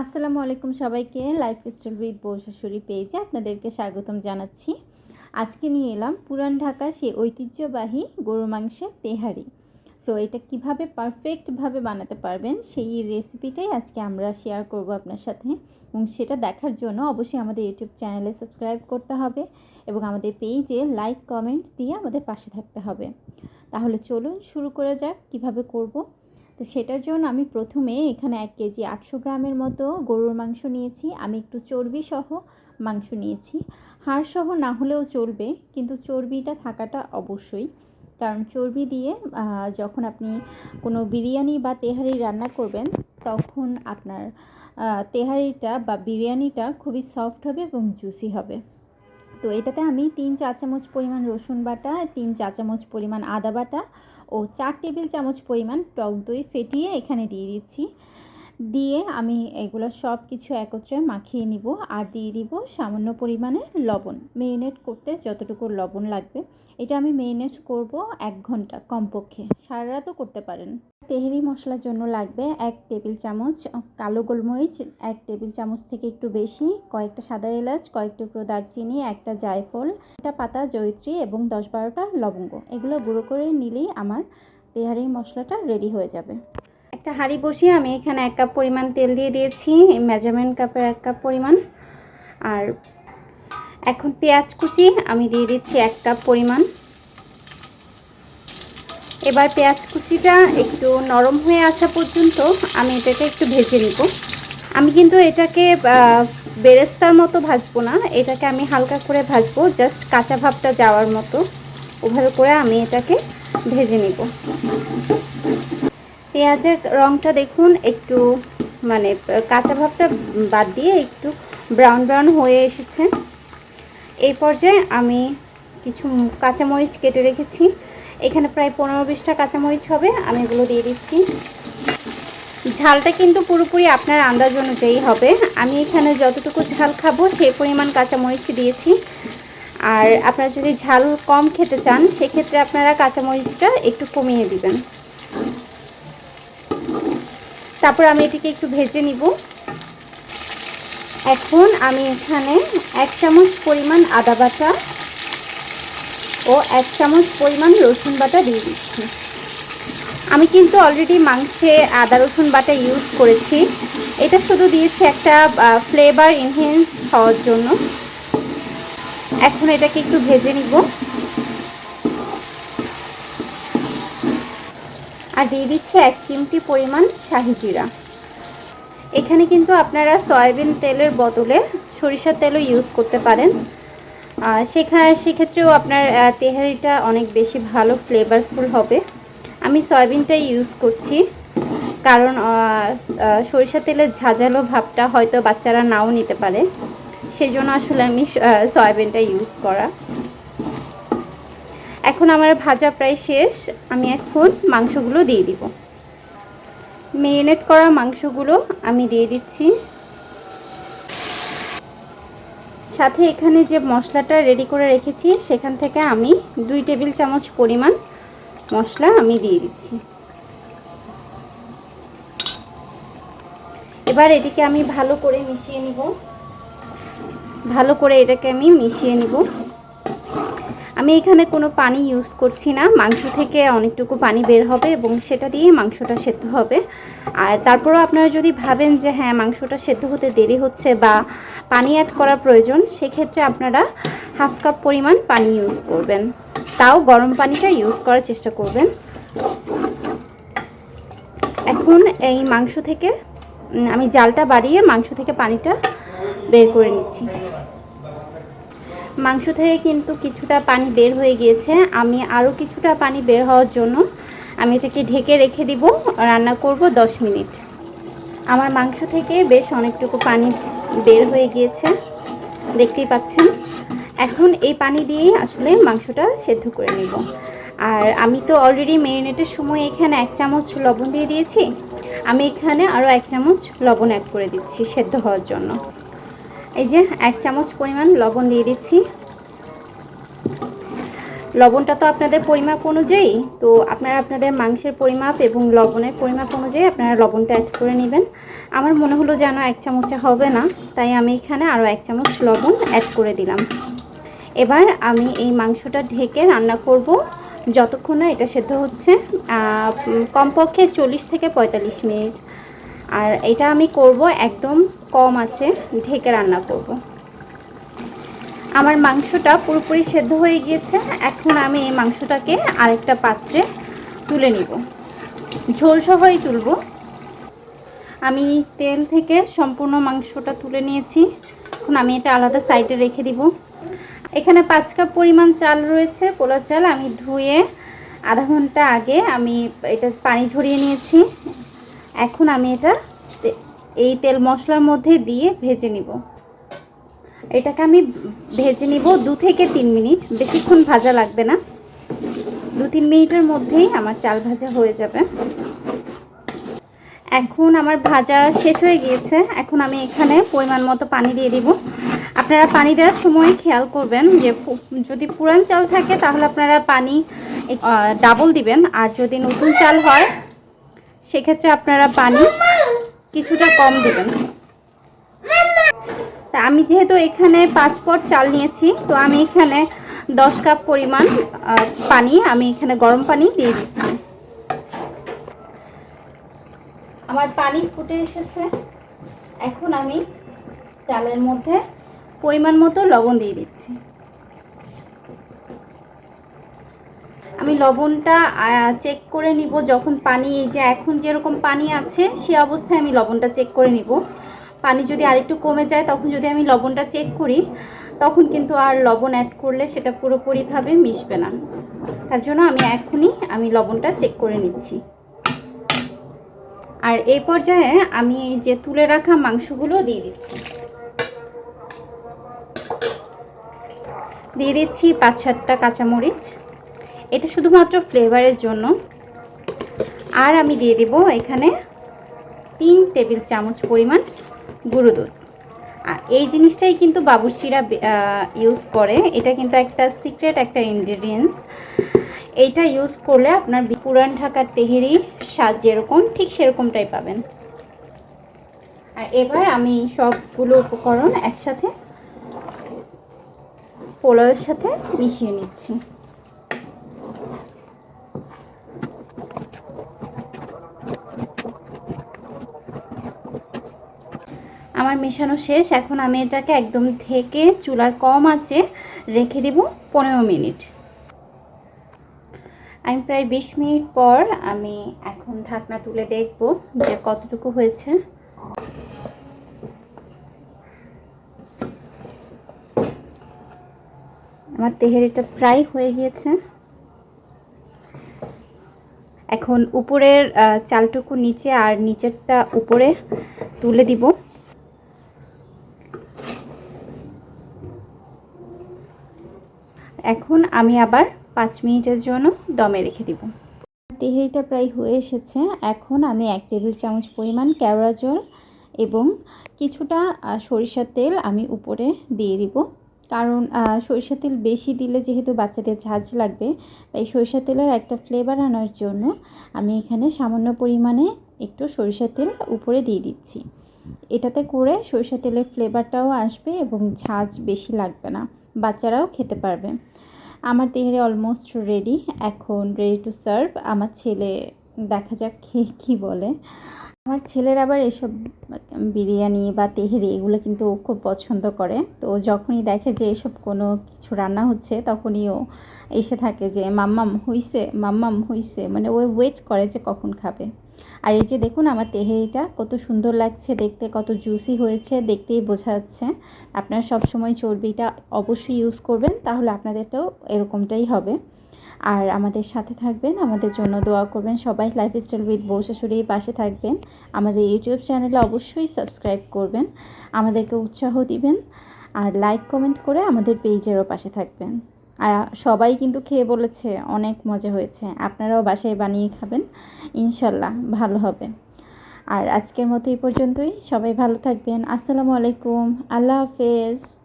আসসালামু আলাইকুম সবাইকে। লাইফ স্টাইল উইথ বউ শাশুড়ি পেজে আপনাদেরকে স্বাগতম জানাচ্ছি। আজকে নিয়ে এলাম পুরান ঢাকা সেই ঐতিহ্যবাহী গরু মাংসের তেহারি। সো এটা কীভাবে পারফেক্টভাবে বানাতে পারবেন সেই রেসিপিটাই আজকে আমরা শেয়ার করব আপনার সাথে। এবং সেটা দেখার জন্য অবশ্যই আমাদের ইউটিউব চ্যানেলে সাবস্ক্রাইব করতে হবে এবং আমাদের পেজে লাইক কমেন্ট দিয়ে আমাদের পাশে থাকতে হবে। তাহলে চলুন শুরু করে যাক কীভাবে করব। তো সেটার জন্য আমি প্রথমে এখানে এক কেজি আটশো গ্রামের মতো গরুর মাংস নিয়েছি। আমি একটু চর্বি সহ মাংস নিয়েছি। হাড় সহ না হলেও চলবে, কিন্তু চর্বিটা থাকাটা অবশ্যই। কারণ চর্বি দিয়ে যখন আপনি কোনো বিরিয়ানি বা তেহারি রান্না করবেন, তখন আপনার তেহারিটা বা বিরিয়ানিটা খুবই সফট হবে এবং জুসি হবে। তো এটাতে আমি তিন চা চামচ পরিমাণ রসুন বাটা, তিন চা চামচ পরিমাণ আদা বাটা ও চার টেবিল চামচ পরিমাণ টক দই ফেটিয়ে এখানে দিয়ে দিচ্ছি। দিয়ে আমি এগুলো সব কিছু একত্রে মাখিয়ে নিব আর দিয়ে দিব সামান্য পরিমাণে লবণ। মেরিনেট করতে যতটুকু লবণ লাগবে, এটা আমি মেরিনেট করব এক ঘণ্টা কমপক্ষে। সারা রাতও করতে পারেন। তেহেরি মশলার জন্য লাগবে এক টেবিল চামচ কালো গোলমরিচ, এক টেবিল চামচ থেকে একটু বেশি, কয়েকটা সাদা এলাচ, কয়েক টুকরো দারচিনি, একটা জায়ফল, একটা পাতা জয়িত্রী এবং দশ বারোটা লবঙ্গ। এগুলো গুঁড়ো করে নিলেই আমার তেহারি মশলাটা রেডি হয়ে যাবে। একটা হাঁড়ি বসিয়ে আমি এখানে এক কাপ পরিমাণ তেল দিয়ে দিয়েছি মেজারমেন্ট কাপের এক কাপ পরিমাণ। আর এখন পেঁয়াজ কুচি, আমি দিয়ে দিচ্ছি এক কাপ পরিমাণ। এবার পেঁয়াজ কুচিটা একটু নরম হয়ে আসা পর্যন্ত আমি এটাকে একটু ভেজে নিব। আমি কিন্তু এটাকে বেরেস্তার মতো ভাজবো না, এটাকে আমি হালকা করে ভাজবো, জাস্ট কাঁচা ভাবটা যাওয়ার মতো। ওভাবে করে আমি এটাকে ভেজে নিব। পেঁয়াজের রঙটা দেখুন, একটু মানে কাঁচা ভাবটা বাদ দিয়ে একটু ব্রাউন ব্রাউন হয়ে এসেছে। এই পর্যায়ে আমি কিছু কাঁচামরিচ কেটে রেখেছি। এখানে প্রায় পনেরো বিশটা কাঁচামরিচ হবে, আমি এগুলো দিয়ে দিচ্ছি। ঝালটা কিন্তু পুরোপুরি আপনার আন্দাজ অনুযায়ী হবে। আমি এখানে যতটুকু ঝাল খাব, সেই পরিমাণ কাঁচামরিচ দিয়েছি। আর আপনারা যদি ঝাল কম খেতে চান, সেক্ষেত্রে আপনারা কাঁচামরিচটা একটু কমিয়ে দিবেন। তারপর আমি এটিকে একটু ভেজে নিব। এখন আমি এখানে এক চামচ পরিমাণ আদা বাটা ও এক চামচ পরিমাণ রসুন বাটা দিয়ে দিচ্ছি। আমি কিন্তু অলরেডি মাংসে আদা রসুন বাটা ইউজ করেছি। এটা শুধু দিয়েছি একটা ফ্লেভার এনহেন্স হওয়ার জন্য। এখন এটাকে একটু ভেজে নিব। আর দিয়ে দিচ্ছি এক চিমটি পরিমাণ শাহি জিরা। এখানে কিন্তু আপনারা সয়াবিন তেলের বদলে সরিষার তেলও ইউজ করতে পারেন। সেখানে সেক্ষেত্রেও আপনার তেহারিটা অনেক বেশি ভালো ফ্লেভারফুল হবে। আমি সয়াবিনটাই ইউজ করছি। কারণ সরিষা তেলের ঝাঁঝালো ভাবটা হয়তো বাচ্চারা নাও নিতে পারে। সেই জন্য আসলে আমি সয়াবিনটা ইউজ করা। এখন আমার ভাজা প্রায় শেষ, আমি এখন মাংসগুলো দিয়ে দিব। মেরিনেট করা মাংসগুলো আমি দিয়ে দিচ্ছি। সাথে এখানে যে মশলাটা রেডি করে রেখেছি, সেখান থেকে আমি দুই টেবিল চামচ পরিমাণ মশলা আমি দিয়ে দিচ্ছি। এবার এটিকে আমি ভালো করে মিশিয়ে নিব। ভালো করে এটাকে আমি মিশিয়ে নিব। আমি এখানে কোনো পানি ইউজ করছি না। মাংস থেকে অনেকটুকু পানি বের হবে এবং সেটা দিয়ে মাংসটা সেদ্ধ হবে। আর তারপরও আপনারা যদি ভাবেন যে হ্যাঁ মাংসটা সেদ্ধ হতে দেরি হচ্ছে বা পানি অ্যাড করার প্রয়োজন, সেক্ষেত্রে আপনারা হাফ কাপ পরিমাণ পানি ইউজ করবেন। তাও গরম পানিটা ইউজ করার চেষ্টা করবেন। এখন এই মাংস থেকে আমি জালটা বাড়িয়ে মাংস থেকে পানিটা বের করে নিচ্ছি। মাংস থেকে কিন্তু কিছুটা পানি বের হয়ে গিয়েছে। আমি আরও কিছুটা পানি বের হওয়ার জন্য আমি এটাকে ঢেকে রেখে দিব। রান্না করব 10 মিনিট। আমার মাংস থেকে বেশ অনেকটুকু পানি বের হয়ে গিয়েছে। দেখতেই পাচ্ছেন। এখন এই পানি দিয়েই আসলে মাংসটা সেদ্ধ করে নেব। আর আমি তো অলরেডি মেরিনেটের সময় এখানে এক চামচ লবণ দিয়ে দিয়েছি। আমি এখানে আরও এক চামচ লবণ অ্যাড করে দিচ্ছি সেদ্ধ হওয়ার জন্য। এই যে এক চামচ পরিমাণ লবণ দিয়ে দিচ্ছি। লবণটা তো আপনাদের পরিমাপ অনুযায়ী, তো আপনারা আপনাদের মাংসের পরিমাপ এবং লবণের পরিমাপ অনুযায়ী আপনারা লবণটা অ্যাড করে নেবেন। আমার মনে হলো যেন এক চামচে হবে না, তাই আমি এখানে আরও এক চামচ লবণ অ্যাড করে দিলাম। এবার আমি এই মাংসটা ঢেকে রান্না করব, যতক্ষণ না এটা সেদ্ধ হচ্ছে কমপক্ষে চল্লিশ থেকে পঁয়তাল্লিশ মিনিট। আর এটা আমি করব একদম কম আছে, ঢেকে রান্না করব। আমার মাংসটা পুরোপুরি সেদ্ধ হয়ে গিয়েছে, এখন আমি এই মাংসটাকে আরেকটা পাত্রে তুলে নিব। ঝোল সহই তুলব। আমি তেল থেকে সম্পূর্ণ মাংসটা তুলে নিয়েছি, এখন আমি এটা আলাদা সাইডে রেখে দিব। এখানে পাঁচ কাপ পরিমাণ চাল রয়েছে পোলা চাল আমি ধুয়ে আধা ঘণ্টা আগে আমি এটা পানি ঝরিয়ে নিয়েছি। এখন আমি এটা এই তেল মশলার মধ্যে দিয়ে ভেজে নিব। এটাকে আমি ভেজে নিব দু থেকে তিন মিনিট। বেশিক্ষণ ভাজা লাগবে না। দু তিন মিনিটের মধ্যেই আমার চাল ভাজা হয়ে যাবে। এখন আমার ভাজা শেষ হয়ে গিয়েছে। এখন আমি এখানে পরিমাণ মতো পানি দিয়ে দিব। আপনারা পানি দেওয়ার সময় খেয়াল করবেন যে যদি পুরান চাল থাকে তাহলে আপনারা পানি ডাবল দিবেন। আর যদি নতুন চাল হয় সেক্ষেত্রে আপনারা পানি কিছুটা কম দেবেন। তা আমি যেহেতু এখানে পাঁচ পট চাল নিয়েছি তো আমি এখানে দশ কাপ পরিমাণ পানি আমি এখানে গরম পানি দিয়ে দিচ্ছি। আমার পানি ফুটে এসেছে। এখন আমি চালের মধ্যে পরিমাণ মতো লবণ দিয়ে দিচ্ছি। আমি লবণটা চেক করে নিব যখন পানি, এই যে এখন যেরকম পানি আছে, সে অবস্থায় আমি লবণটা চেক করে নিব। পানি যদি আরেকটু কমে যায়, তখন যদি আমি লবণটা চেক করি, তখন কিন্তু আর লবণ অ্যাড করলে সেটা পুরোপুরিভাবে মিশবে না। তার জন্য আমি এখনই আমি লবণটা চেক করে নিচ্ছি। আর এই পর্যায়ে আমি যে তুলে রাখা মাংসগুলো দিয়ে দিচ্ছি। দিয়ে দিচ্ছি পাঁচ সাতটা কাঁচামরিচ। এটা শুধুমাত্র ফ্লেভারের জন্য। আর আমি দিয়ে দিব এখানে তিন টেবিল চামচ পরিমাণ গুঁড়ো দুধ। আর এই জিনিসটাই কিন্তু বাবুর্চিরা ইউজ করে। এটা কিন্তু একটা সিক্রেট একটা ইনগ্রেডিয়েন্টস এইটা ইউজ করলে আপনার পুরান ঢাকার তেহেরি স্বাদ যেরকম, ঠিক সেরকমটাই পাবেন। আর এবার আমি সবগুলো উপকরণ একসাথে পোলাওয়ের সাথে মিশিয়ে নিচ্ছি। আমার মেশানো শেষ, এখন আমি এটাকে একদম ঢেকে চুলার কম আছে রেখে দেব পনেরো মিনিট। আমি প্রায় বিশ মিনিট পর আমি এখন ঢাকনা তুলে দেখব যে কতটুকু হয়েছে। আমার তেহেরিটা প্রায় হয়ে গিয়েছে। এখন উপরের চালটুকু নিচে আর নিচেরটা উপরে তুলে দিব। এখন আমি আবার পাঁচ মিনিটের জন্য দমে রেখে দিব। তেহেরিটা প্রায় হয়ে এসেছে। এখন আমি এক টেবিল চামচ পরিমাণ কেওড়া জল এবং কিছুটা সরিষার তেল আমি উপরে দিয়ে দিব। কারণ সরিষার তেল বেশি দিলে যেহেতু বাচ্চাদের ঝাঁঝ লাগবে, তাই সরিষার তেলের একটা ফ্লেভার আনার জন্য আমি এখানে সামান্য পরিমাণে একটু সরিষার তেল উপরে দিয়ে দিচ্ছি। এটাতে করে সরিষার তেলের ফ্লেভারটাও আসবে এবং ঝাঁঝ বেশি লাগবে না। বাচ্চারাও খেতে পারবে। আমার তেহারি অলমোস্ট রেডি এখন রেডি টু সার্ভ আমার ছেলে, দেখা যাক খেয়ে কী বলে। আমার ছেলের আবার এসব বিরিয়ানি বা তেহেরি এগুলো কিন্তু ও খুব পছন্দ করে। তো যখনই দেখে যে এসব কোনো কিছু রান্না হচ্ছে, তখনই ও এসে থাকে যে, মাম্মাম, হইছে মাম্মাম, হইছে। মানে ও ওয়েট করে যে কখন খাবে। আর এই যে দেখুন, আমার তেহেরিটা কত সুন্দর লাগছে দেখতে, কত জুসি হয়েছে দেখতেই বোঝা যাচ্ছে। আপনারা সবসময় চর্বিটা অবশ্যই ইউজ করবেন, তাহলে আপনাদেরটাও এরকমটাই হবে। আর আমাদের সাথে থাকবেন, আমাদের জন্য দোয়া করবেন, সবাই লাইফস্টাইল উইথ বউ শাশুড়ির পাশে থাকবেন। আমাদের ইউটিউব চ্যানেলে অবশ্যই সাবস্ক্রাইব করবেন, আমাদেরকে উৎসাহ দিবেন, আর লাইক কমেন্ট করে আমাদের পেজেরও পাশে থাকবেন। আর সবাই কিন্তু খেয়ে বলেছে, অনেক মজা হয়েছে। আপনারাও বাসায় বানিয়ে খাবেন, ইনশাল্লাহ ভালো হবে। আর আজকের মতো এই পর্যন্তই। সবাই ভালো থাকবেন। আসসালামু আলাইকুম। আল্লাহ হাফেজ।